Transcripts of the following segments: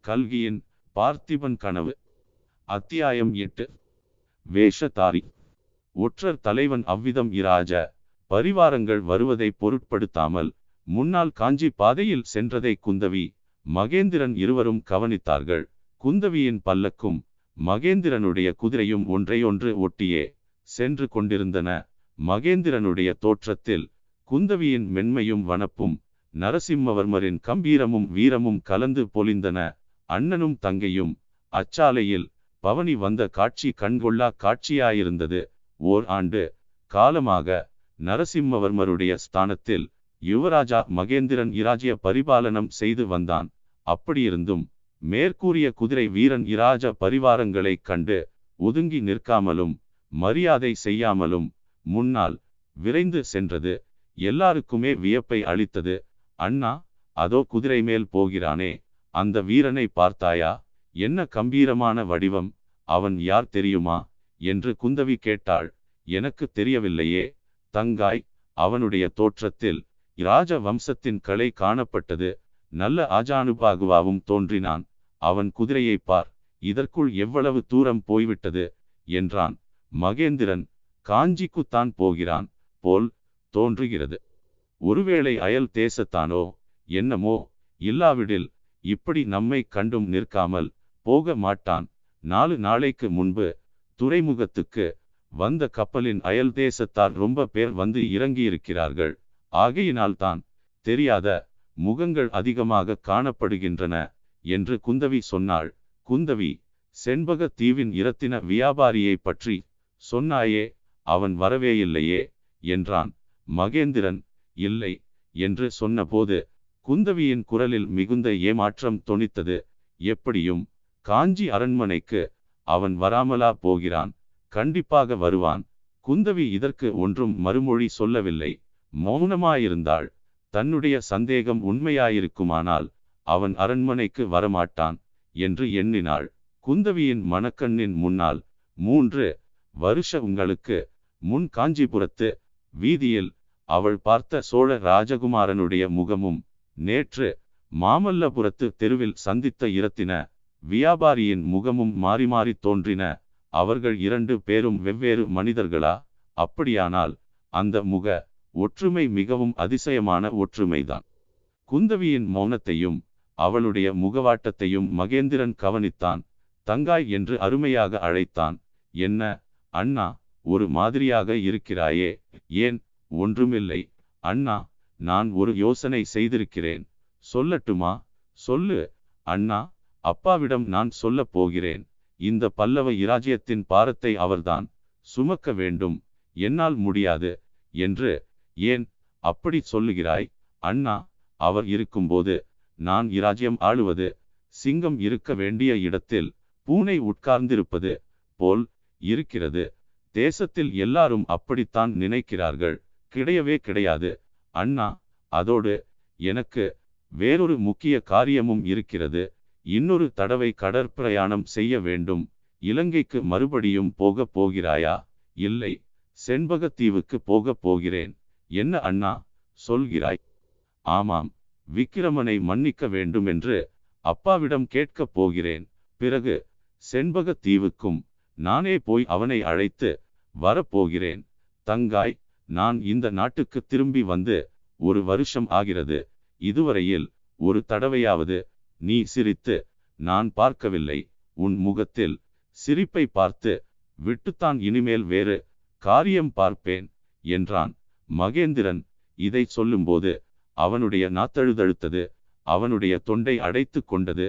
கல்கியின் பார்த்திபன் கனவு. அத்தியாயம் எட்டு. வேஷதாரி. ஒற்றர் தலைவன் அவ்விதம் இராஜ பரிவாரங்கள் வருவதை பொருட்படுத்தாமல் முன்னால் காஞ்சி பாதையில் சென்றதை குந்தவி மகேந்திரன் இருவரும் கவனித்தார்கள். குந்தவியின் பல்லக்கும் மகேந்திரனுடைய குதிரையும் ஒன்றையொன்று ஒட்டியே சென்று கொண்டிருந்தன. மகேந்திரனுடைய தோற்றத்தில் குந்தவியின் மென்மையும் வனப்பும் நரசிம்மவர்மரின் கம்பீரமும் வீரமும் கலந்து பொலிந்தன. அண்ணனும் தங்கையும் அச்சாலையில் பவனி வந்த காட்சி கண்கொள்ளா காட்சியாயிருந்தது. ஓர் ஆண்டு காலமாக நரசிம்மவர்மருடைய ஸ்தானத்தில் யுவராஜா மகேந்திரன் இராஜ்ய பரிபாலனம் செய்து வந்தான். அப்படியிருந்தும் மேற்கூறிய குதிரை வீரன் இராஜ பரிவாரங்களைக் கண்டு ஒதுங்கி நிற்காமலும் மரியாதை செய்யாமலும் முன்னால் விரைந்து சென்றது. எல்லாருக்குமே வியப்பை அளித்தது. அண்ணா அதோ குதிரை மேல் போகிறானே. அந்த வீரனை பார்த்தாயா? என்ன கம்பீரமான வடிவம். அவன் யார் தெரியுமா? என்று குந்தவி கேட்டாள். எனக்கு தெரியவில்லையே. தங்காய் அவனுடைய தோற்றத்தில் இராஜ வம்சத்தின் கலை காணப்பட்டது. நல்ல ஆஜானுபாகுவாவும் தோன்றினான். அவன் குதிரையை பார். இதற்குள் எவ்வளவு தூரம் போய்விட்டது? என்றான். மகேந்திரன் காஞ்சிக்குத்தான் போகிறான் போல் தோன்றுகிறது. ஒருவேளை அயல் தேசத்தானோ என்னமோ இல்லாவிடில் இப்படி நம்மை கண்டும் நிற்காமல் போக மாட்டான். நாலு நாளைக்கு முன்பு துறைமுகத்துக்கு வந்த கப்பலின் அயல் தேசத்தார் ரொம்ப பேர் வந்து இறங்கியிருக்கிறார்கள். ஆகையினால்தான் தெரியாத முகங்கள் அதிகமாக காணப்படுகின்றன என்று குந்தவி சொன்னாள். குந்தவி செண்பக தீவின் இரத்தின வியாபாரியை பற்றி சொன்னாயே அவன் வரவேயில்லையே என்றான். மகேந்திரன் இல்லை என்று சொன்னபோது குந்தவியின் குரலில் மிகுந்த ஏமாற்றம் தொனித்தது. எப்படியும் காஞ்சி அரண்மனைக்கு அவன் வராமலா போகிறான் கண்டிப்பாக வருவான். குந்தவி இதற்கு ஒன்றும் மறுமொழி சொல்லவில்லை. மௌனமாயிருந்தாள். தன்னுடைய சந்தேகம் உண்மையாயிருக்குமானால் அவன் அரண்மனைக்கு வரமாட்டான் என்று எண்ணினாள். குந்தவியின் மணக்கண்ணின் முன்னால் மூன்று வருஷ உங்களுக்கு முன் காஞ்சிபுரத்து வீதியில் அவள் பார்த்த சோழ ராஜகுமாரனுடைய முகமும் நேற்று மாமல்லபுரத்து தெருவில் சந்தித்த இரத்தின வியாபாரியின் முகமும் மாறி மாறி தோன்றின. அவர்கள் இரண்டு பேரும் வெவ்வேறு மனிதர்களா? அப்படியானால் அந்த முக ஒற்றுமை மிகவும் அதிசயமான ஒற்றுமைதான். குந்தவியின் மௌனத்தையும் அவளுடைய முகவாட்டத்தையும் மகேந்திரன் கவனித்தான். தங்காய் என்று அருமையாக அழைத்தான். என்ன? அண்ணா ஒரு மாதிரியாக இருக்கிறாயே ஏன் ஒன்றுமில்லை. அண்ணா நான் ஒரு யோசனை செய்திருக்கிறேன். சொல்லட்டுமா? சொல்லு. அண்ணா அப்பாவிடம் நான் சொல்லப் போகிறேன். இந்த பல்லவ இராஜ்யத்தின் பாரத்தை அவர்தான் சுமக்க வேண்டும். என்னால் முடியாது. என்று ஏன் அப்படி சொல்லுகிறாய்? அண்ணா அவர் இருக்கும்போது நான் இராஜ்யம் ஆளுவது சிங்கம் இருக்க வேண்டிய இடத்தில் பூனை உட்கார்ந்திருப்பது போல் இருக்கிறது. தேசத்தில் எல்லாரும் அப்படித்தான் நினைக்கிறார்கள். கிடையவே கிடையாது. அண்ணா அதோடு எனக்கு வேறொரு முக்கிய காரியமும் இருக்கிறது. இன்னொரு தடவை கடற்பிரயாணம் செய்ய வேண்டும். இலங்கைக்கு மறுபடியும் போக போகிறாயா? இல்லை. செண்பகத்தீவுக்கு போக போகிறேன். என்ன அண்ணா சொல்கிறாய்? ஆமாம். விக்கிரமனை மன்னிக்க வேண்டும் என்று அப்பாவிடம் கேட்கப் போகிறேன். பிறகு செண்பகத்தீவுக்கும் நானே போய் அவனை அழைத்து வரப்போகிறேன். தங்காய் நான் இந்த நாட்டுக்கு திரும்பி வந்து ஒரு வருஷம் ஆகிறது. இதுவரையில் ஒரு தடவையாவது நீ சிரித்து நான் பார்க்கவில்லை. உன் முகத்தில் சிரிப்பை பார்த்து விட்டுத்தான் இனிமேல் வேறு காரியம் பார்ப்பேன் என்றான். மகேந்திரன் இதை சொல்லும்போது அவனுடைய நாத்தழுதழுத்தது அவனுடைய தொண்டை அடைத்து கொண்டது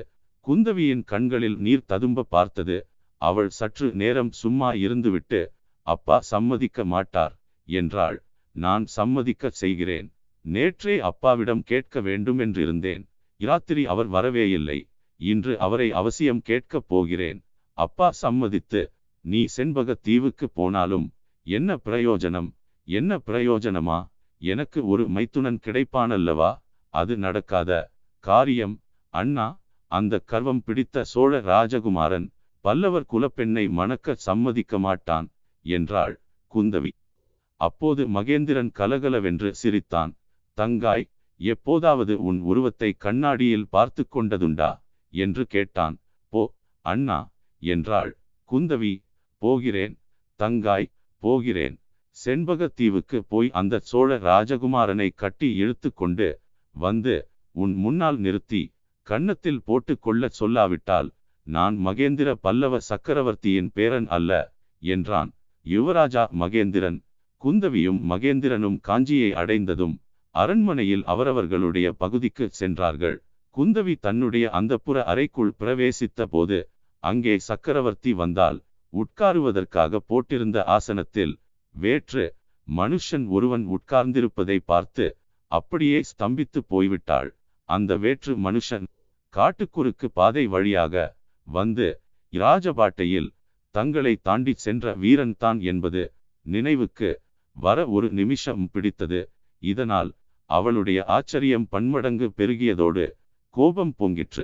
குந்தவியின் கண்களில் நீர் ததும்ப பார்த்தது அவள் சற்று நேரம் சும்மா இருந்துவிட்டு அப்பா சம்மதிக்க மாட்டார் என்றாள். நான் சம்மதிக்க செய்கிறேன். நேற்றே அப்பாவிடம் கேட்க வேண்டும் என்றிருந்தேன் இராத்திரி அவர் வரவே இல்லை இன்று அவரை அவசியம் கேட்கப் போகிறேன். அப்பா சம்மதித்து. நீ செண்பக தீவுக்கு போனாலும் என்ன பிரயோஜனம்? என்ன பிரயோஜனமா? எனக்கு ஒரு மைத்துனன் கிடைப்பானல்லவா? அது நடக்காத காரியம். அண்ணா அந்த கர்வம் பிடித்த சோழ ராஜகுமாரன் பல்லவர் குலப்பெண்ணை மணக்க சம்மதிக்க மாட்டான் என்றாள் குந்தவி. அப்போது மகேந்திரன் கலகலவென்று சிரித்தான். தங்காய் எப்போதாவது உன் உருவத்தை கண்ணாடியில் பார்த்து கொண்டதுண்டா? என்று கேட்டான். போ அண்ணா என்றாள் குந்தவி. போகிறேன் தங்காய் போகிறேன். செண்பகத்தீவுக்கு போய் அந்த சோழ ராஜகுமாரனை கட்டி இழுத்து கொண்டு வந்து உன் முன்னால் நிறுத்தி கன்னத்தில் போட்டு கொள்ள சொல்லாவிட்டால் நான் மகேந்திர பல்லவ சக்கரவர்த்தியின் பேரன் அல்ல என்றான். யுவராஜா மகேந்திரன் குந்தவியும் மகேந்திரனும் காஞ்சியை அடைந்ததும் அரண்மனையில் அவரவர்களுடைய பகுதிக்கு சென்றார்கள். குந்தவி தன்னுடைய அந்தப்புற அறைக்குள் பிரவேசித்த போது அங்கே சக்கரவர்த்தி வந்தால் உட்காருவதற்காக போட்டிருந்த ஆசனத்தில் வேற்று மனுஷன் ஒருவன் உட்கார்ந்திருப்பதை பார்த்து அப்படியே ஸ்தம்பித்து போய்விட்டாள். அந்த வேற்று மனுஷன் காட்டுக்குறுக்கு பாதை வழியாக வந்து இராஜபாட்டையில் தங்களை தாண்டி சென்ற வீரன் தான் என்பது நினைவுக்கு வர ஒரு நிமிஷம் பிடித்தது. இதனால் அவளுடைய ஆச்சரியம் பன்மடங்கு பெருகியதோடு கோபம் பொங்கிற்று.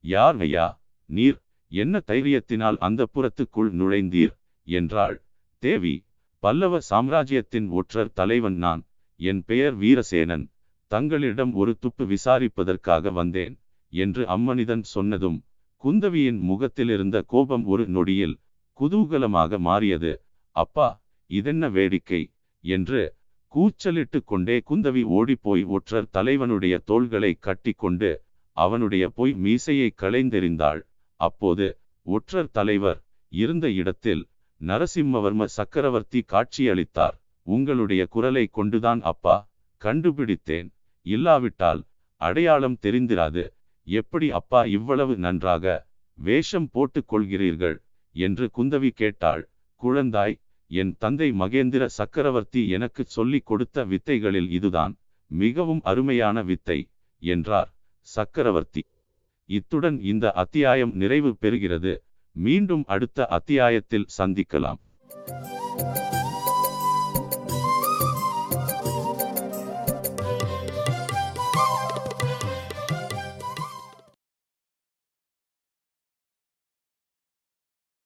யார் ஐயா? நீர் என்ன தைரியத்தினால் அந்த புறத்துக்குள் நுழைந்தீர்? என்றாள். தேவி பல்லவ சாம்ராஜ்யத்தின் ஒற்றர் தலைவன் நான். என் பெயர் வீரசேனன். தங்களிடம் ஒரு துப்பு விசாரிப்பதற்காக வந்தேன் என்று அம்மனிதன் சொன்னதும் குந்தவியின் முகத்திலிருந்த கோபம் ஒரு நொடியில் குதூகலமாக மாறியது. அப்பா இதென்ன வேடிக்கை? என்று கூச்சலிட்டு கொண்டே குந்தவி ஓடிப்போய் ஒற்றர் தலைவனுடைய தோள்களை கட்டிக்கொண்டு அவனுடைய பொய் மீசையை களைந்தெறிந்தாள். அப்போது ஒற்றர் தலைவர் இருந்த இடத்தில் நரசிம்மவர்ம சக்கரவர்த்தி காட்சியளித்தார். உங்களுடைய குரலை கொண்டுதான் அப்பா. கண்டுபிடித்தேன். இல்லாவிட்டால் அடையாளம் தெரிந்திராது. எப்படி அப்பா இவ்வளவு நன்றாக வேஷம் போட்டுக் கொள்கிறீர்கள்? என்று குந்தவி கேட்டாள். குழந்தாய் என் தந்தை மகேந்திர சக்கரவர்த்தி எனக்கு சொல்லிக் கொடுத்த வித்தைகளில் இதுதான் மிகவும் அருமையான வித்தை என்றார் சக்கரவர்த்தி. இத்துடன் இந்த அத்தியாயம் நிறைவு பெறுகிறது. மீண்டும் அடுத்த அத்தியாயத்தில் சந்திக்கலாம்.